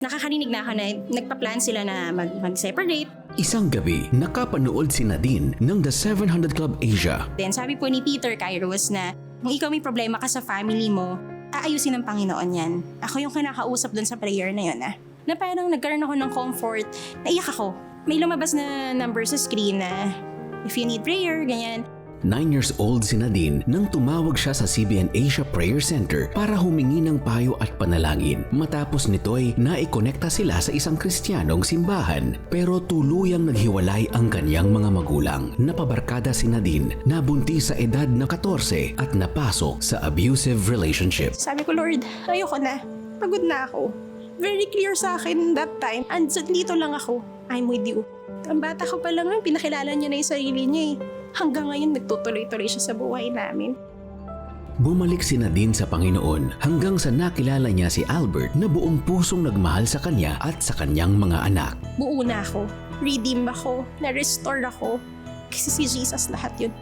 Nakakarinig na ako na nagpa-plan sila na mag- mag-separate. Isang gabi, nakapanood si Nadine ng The 700 Club Asia. Then sabi po ni Peter Kairos na kung ikaw may problema ka sa family mo, aayusin ng Panginoon yan. Ako yung kinakausap dun sa prayer na yun ah. Na parang nagkaroon ako ng comfort, naiyak ako. May lumabas na number sa screen na if you need prayer, ganyan. Nine years old si Nadine nang tumawag siya sa CBN Asia Prayer Center para humingi ng payo at panalangin. Matapos nito'y naikonekta sila sa isang kristyanong simbahan. Pero tuluyang naghiwalay ang kanyang mga magulang. Napabarkada si Nadine, nabuntis sa edad na 14 at napasok sa abusive relationship. Sabi ko, Lord, ayoko na. Pagod na ako. Very clear sa akin that time. And dito lang ako. I'm with you. Ang bata ko pa lang, pinakilala niya na yung sarili niya eh. Hanggang ngayon, nagtutuloy-tuloy siya sa buhay namin. Bumalik si Nadine sa Panginoon hanggang sa nakilala niya si Albert na buong pusong nagmahal sa kanya at sa kanyang mga anak. Buo na ako. Redeem ako. Na-restore ako. Kasi si Jesus lahat yun.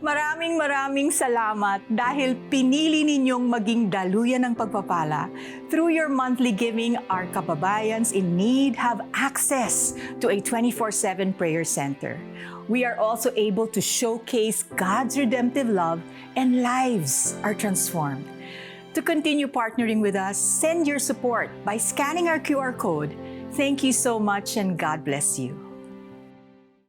Maraming maraming salamat dahil pinili ninyong maging daluyan ng pagpapala. Through your monthly giving, our kababayans in need have access to a 24-7 prayer center. We are also able to showcase God's redemptive love and lives are transformed. To continue partnering with us, send your support by scanning our QR code. Thank you so much and God bless you.